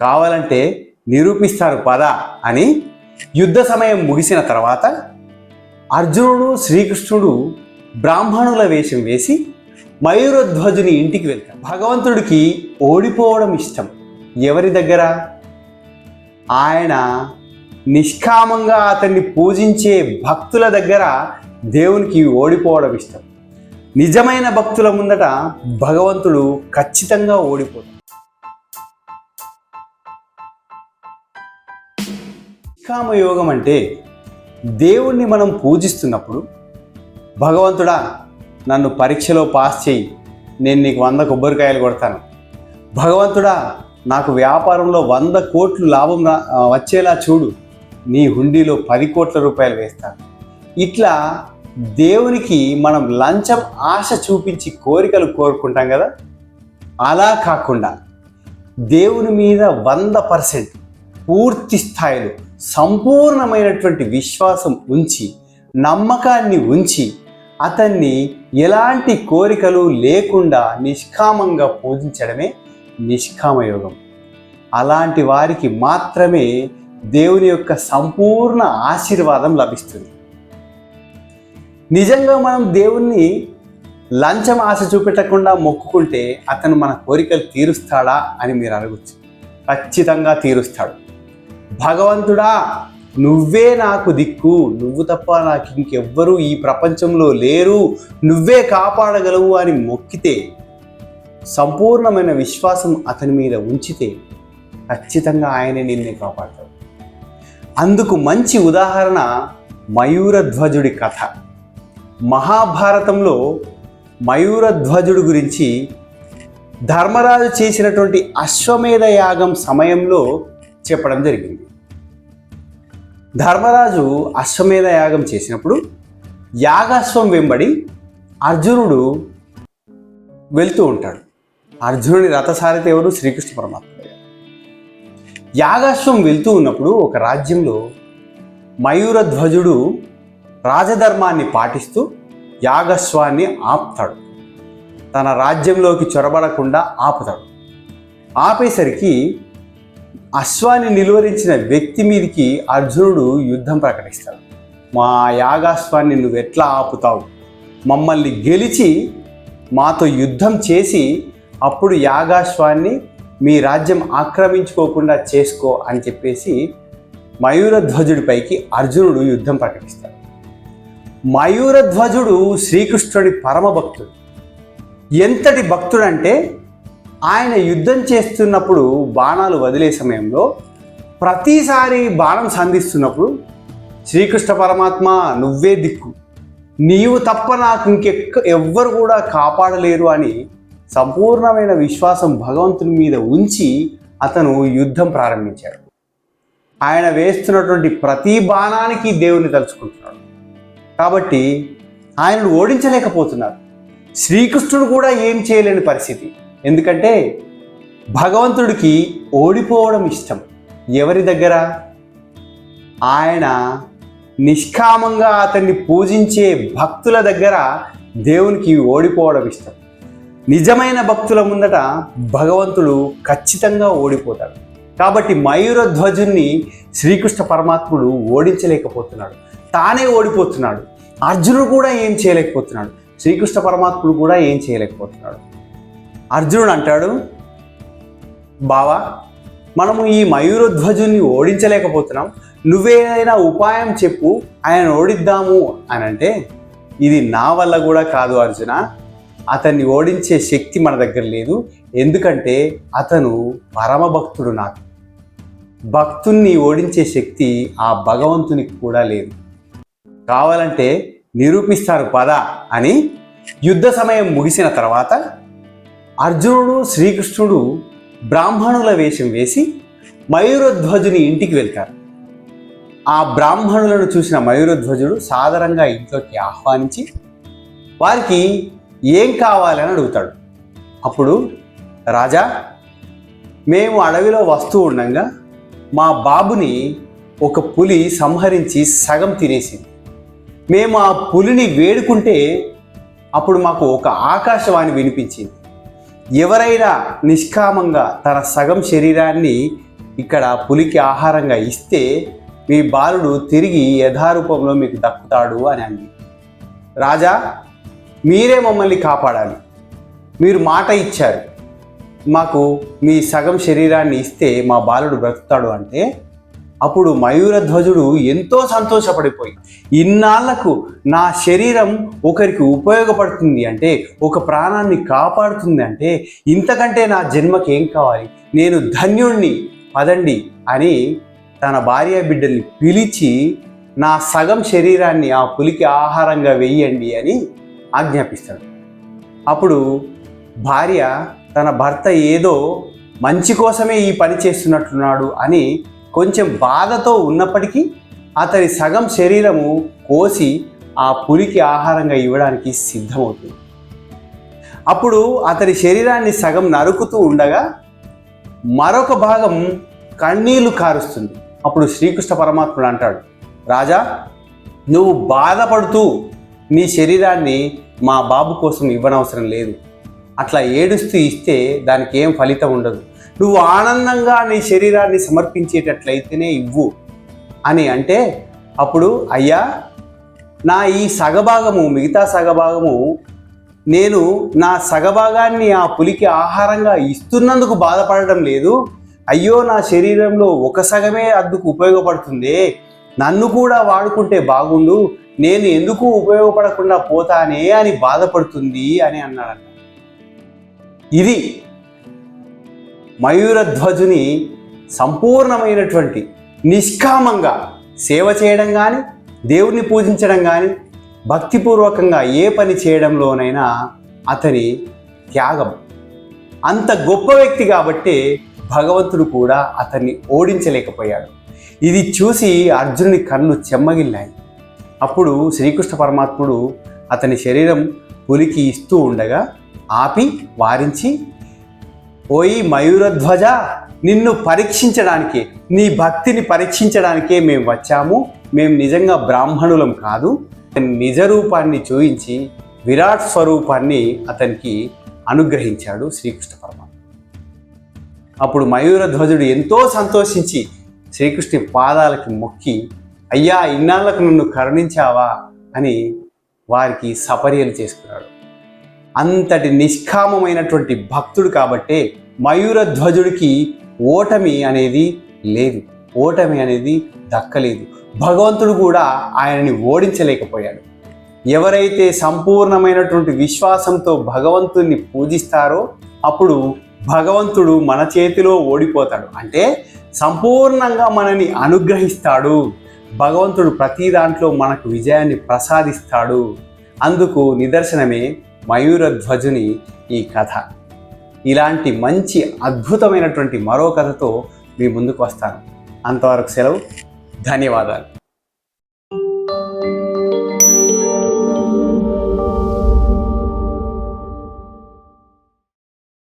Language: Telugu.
కావాలంటే నిరూపిస్తాను పద అని యుద్ధ సమయం ముగిసిన తర్వాత అర్జునుడు శ్రీకృష్ణుడు బ్రాహ్మణుల వేషం వేసి మయూరధ్వజుని ఇంటికి వెళ్తారు. భగవంతుడికి ఓడిపోవడం ఇష్టం. ఎవరి దగ్గర? ఆయన నిష్కామంగా అతన్ని పూజించే భక్తుల దగ్గర దేవునికి ఓడిపోవడం ఇష్టం. నిజమైన భక్తుల ముందట భగవంతుడు ఖచ్చితంగా ఓడిపోతాడు. నిష్కామయోగం అంటే దేవుణ్ణి మనం పూజిస్తున్నప్పుడు భగవంతుడా నన్ను పరీక్షలో పాస్ చేయి. నేను నీకు వంద కొబ్బరికాయలు కొడతాను. భగవంతుడా నాకు వ్యాపారంలో వంద కోట్లు లాభం రా వచ్చేలా చూడు. నీ హుండీలో పది కోట్ల రూపాయలు వేస్తాను ఇట్లా దేవునికి మనం లంచం ఆశ చూపించి కోరికలు కోరుకుంటాం కదా? అలా కాకుండా దేవుని మీద వంద పర్సెంట్ పూర్తి స్థాయిలో సంపూర్ణమైనటువంటి విశ్వాసం ఉంచి నమ్మకాన్ని ఉంచి అతన్ని ఎలాంటి కోరికలు లేకుండా నిష్కామంగా పూజించడమే నిష్కామయోగం. అలాంటి వారికి మాత్రమే దేవుని యొక్క సంపూర్ణ ఆశీర్వాదం లభిస్తుంది. నిజంగా మనం దేవుణ్ణి లంచం ఆశ చూపెట్టకుండా మొక్కుకుంటే అతను మన కోరికలు తీరుస్తాడా అని మీరు అడగచ్చు. ఖచ్చితంగా తీరుస్తాడు. భగవంతుడా నువ్వే నాకు దిక్కు. నువ్వు తప్ప నాకు ఇంకెవ్వరూ ఈ ప్రపంచంలో లేరు. నువ్వే కాపాడగలవు అని మొక్కితే సంపూర్ణమైన విశ్వాసం అతని మీద ఉంచితే ఖచ్చితంగా ఆయనే నిన్నే కాపాడతాడు. అందుకు మంచి ఉదాహరణ మయూరధ్వజుడి కథ. మహాభారతంలో మయూరధ్వజుడు గురించి ధర్మరాజు చేసినటువంటి అశ్వమేధ యాగం సమయంలో చెప్పడం జరిగింది. ధర్మరాజు అశ్వమేధ యాగం చేసినప్పుడు యాగాశ్వం వెంబడి అర్జునుడు వెళ్తూ ఉంటాడు. అర్జునుడి రథసారథి ఎవరు? శ్రీకృష్ణ పరమాత్మ యాగాశ్వం వెళ్తూ ఉన్నప్పుడు ఒక రాజ్యంలో మయూరధ్వజుడు రాజధర్మాన్ని పాటిస్తూ యాగస్వాన్ని ఆపుతాడు. తన రాజ్యంలోకి చొరబడకుండా ఆపుతాడు. ఆపేసరికి అశ్వాన్ని నిలువరించిన వ్యక్తి మీదకి అర్జునుడు యుద్ధం ప్రకటిస్తాడు. మా యాగాశ్వాన్ని నువ్వు ఎట్లా ఆపుతావు? మమ్మల్ని గెలిచి మాతో యుద్ధం చేసి అప్పుడు యాగాశ్వాన్ని మీ రాజ్యం ఆక్రమించుకోకుండా చేసుకో అని చెప్పేసి మయూరధ్వజుడిపైకి అర్జునుడు యుద్ధం ప్రకటిస్తాడు. మయూరధ్వజుడు శ్రీకృష్ణుడి పరమ భక్తుడు ఎంతటి భక్తుడంటే ఆయన యుద్ధం చేస్తున్నప్పుడు బాణాలు వదిలే సమయంలో ప్రతిసారి బాణం సంధిస్తున్నప్పుడు శ్రీకృష్ణ పరమాత్మ నువ్వే దిక్కు. నీవు తప్ప నాకు ఇంకెక్క ఎవ్వరు కూడా కాపాడలేరు అని సంపూర్ణమైన విశ్వాసం భగవంతుని మీద ఉంచి అతను యుద్ధం ప్రారంభించాడు. ఆయన వేస్తున్నటువంటి ప్రతి బాణానికి దేవుని తలుచుకుంటున్నాడు. కాబట్టి ఆయనను ఓడించలేకపోతున్నారు. శ్రీకృష్ణుడు కూడా ఏం చేయలేని పరిస్థితి. ఎందుకంటే భగవంతుడికి ఓడిపోవడం ఇష్టం. ఎవరి దగ్గర? ఆయన నిష్కామంగా అతన్ని పూజించే భక్తుల దగ్గర దేవునికి ఓడిపోవడం ఇష్టం. నిజమైన భక్తుల ముందట భగవంతుడు ఖచ్చితంగా ఓడిపోతాడు. కాబట్టి మయూరధ్వజుణ్ణి శ్రీకృష్ణ పరమాత్ముడు ఓడించలేకపోతున్నాడు. తానే ఓడిపోతున్నాడు. అర్జునుడు కూడా ఏం చేయలేకపోతున్నాడు. శ్రీకృష్ణ పరమాత్ముడు కూడా ఏం చేయలేకపోతున్నాడు. అర్జునుడు అంటాడు బావా మనము ఈ మయూరధ్వజుని ఓడించలేకపోతున్నాం. నువ్వేదైనా ఉపాయం చెప్పు ఆయన ఓడిద్దాము. అని అంటే ఇది నా వల్ల కూడా కాదు అర్జున. అతన్ని ఓడించే శక్తి మన దగ్గర లేదు. ఎందుకంటే అతను పరమ భక్తుడు నాకు. భక్తుణ్ణి ఓడించే శక్తి ఆ భగవంతునికి కూడా లేదు. కావాలంటే నిరూపిస్తారు పద అని యుద్ధ సమయం ముగిసిన తర్వాత అర్జునుడు శ్రీకృష్ణుడు బ్రాహ్మణుల వేషం వేసి మయూరధ్వజుని ఇంటికి వెళ్తారు. ఆ బ్రాహ్మణులను చూసిన మయూరధ్వజుడు సాదరంగా ఇంట్లోకి ఆహ్వానించి వారికి ఏం కావాలని అడుగుతాడు. అప్పుడు రాజా మేము అడవిలో వస్తూ ఉండగా మా బాబుని ఒక పులి సంహరించి సగం తినేసింది. మేము ఆ పులిని వేడుకుంటే అప్పుడు మాకు ఒక ఆకాశవాణి వినిపించింది. ఎవరైనా నిష్కామంగా తన సగం శరీరాన్ని ఇక్కడ పులికి ఆహారంగా ఇస్తే మీ బాలుడు తిరిగి యథారూపంలో మీకు దక్కుతాడు అని అంది. రాజా మీరే మమ్మల్ని కాపాడాలి. మీరు మాట ఇచ్చారు. మాకు మీ సగం శరీరాన్ని ఇస్తే మా బాలుడు బ్రతుకుతాడు అంటే అప్పుడు మయూరధ్వజుడు ఎంతో సంతోషపడిపోయి ఇన్నాళ్ళకు నా శరీరం ఒకరికి ఉపయోగపడుతుంది అంటే ఒక ప్రాణాన్ని కాపాడుతుంది అంటే ఇంతకంటే నా జన్మకి ఏం కావాలి? నేను ధన్యుణ్ణి పదండి అని తన భార్య బిడ్డల్ని పిలిచి నా సగం శరీరాన్ని ఆ పులికి ఆహారంగా వెయ్యండి అని ఆజ్ఞాపిస్తాడు. అప్పుడు భార్య తన భర్త ఏదో మంచి కోసమే ఈ పని చేస్తున్నట్లున్నాడు అని కొంచెం బాధతో ఉన్నప్పటికీ అతని సగం శరీరము కోసి ఆ పులికి ఆహారంగా ఇవ్వడానికి సిద్ధమవుతుంది. అప్పుడు అతని శరీరాన్ని సగం నరుకుతూ ఉండగా మరొక భాగం కన్నీళ్ళు కారుస్తుంది. అప్పుడు శ్రీకృష్ణ పరమాత్ముడు అంటాడు రాజా నువ్వు బాధపడుతూ నీ శరీరాన్ని మా బాబు కోసం ఇవ్వనవసరం లేదు. అట్లా ఏడుస్తూ ఇస్తే దానికి ఏం ఫలితం ఉండదు. నువ్వు ఆనందంగా నీ శరీరాన్ని సమర్పించేటట్లయితేనే ఇవ్వు అని అంటే అప్పుడు అయ్యా నా ఈ సగభాగము మిగతా సగభాగము నేను నా సగభాగాన్ని ఆ పులికి ఆహారంగా ఇస్తున్నందుకు బాధపడడం లేదు. అయ్యో నా శరీరంలో ఒక సగమే అద్దుకు ఉపయోగపడుతుంది. నన్ను కూడా వాడుకుంటే బాగుండు. నేను ఎందుకు ఉపయోగపడకుండా పోతానే అని బాధపడుతుంది అని అన్నాడు ఇది మయూరధ్వజుని సంపూర్ణమైనటువంటి నిష్కామంగా సేవ చేయడం కానీ దేవుణ్ణి పూజించడం కానీ భక్తిపూర్వకంగా ఏ పని చేయడంలోనైనా అతని త్యాగం. అంత గొప్ప వ్యక్తి కాబట్టి భగవంతుడు కూడా అతన్ని ఓడించలేకపోయాడు. ఇది చూసి అర్జునుని కళ్ళు చెమ్మగిల్లాయి. అప్పుడు శ్రీకృష్ణ పరమాత్ముడు అతని శరీరం పులికి ఇస్తూ ఉండగా ఆపి వారించి ఓయి మయూరధ్వజ నిన్ను పరీక్షించడానికి నీ భక్తిని పరీక్షించడానికే మేము వచ్చాము. మేము నిజంగా బ్రాహ్మణులం కాదు. నిజ రూపాన్ని చూయించి విరాట్ స్వరూపాన్ని అతనికి అనుగ్రహించాడు శ్రీకృష్ణ పరమాత్మ. అప్పుడు మయూరధ్వజుడు ఎంతో సంతోషించి శ్రీకృష్ణుని పాదాలకి మొక్కి అయ్యా ఇన్నాళ్ళకు నన్ను కరుణించావా? అని వారికి సపర్యలు చేసుకున్నాడు. అంతటి నిష్కామమైనటువంటి భక్తుడు కాబట్టే మయూరధ్వజుడికి ఓటమి అనేది లేదు. ఓటమి అనేది దక్కలేదు. భగవంతుడు కూడా ఆయనని ఓడించలేకపోయాడు. ఎవరైతే సంపూర్ణమైనటువంటి విశ్వాసంతో భగవంతుణ్ణి పూజిస్తారో అప్పుడు భగవంతుడు మన చేతిలో ఓడిపోతాడు. అంటే సంపూర్ణంగా మనని అనుగ్రహిస్తాడు. భగవంతుడు ప్రతి దాంట్లో మనకు విజయాన్ని ప్రసాదిస్తాడు. అందుకు నిదర్శనమే మయూరధ్వజుని ఈ కథ. ఇలాంటి మంచి అద్భుతమైనటువంటి మరో కథతో మీ ముందుకు వస్తాను. అంతవరకు సెలవు. ధన్యవాదాలు.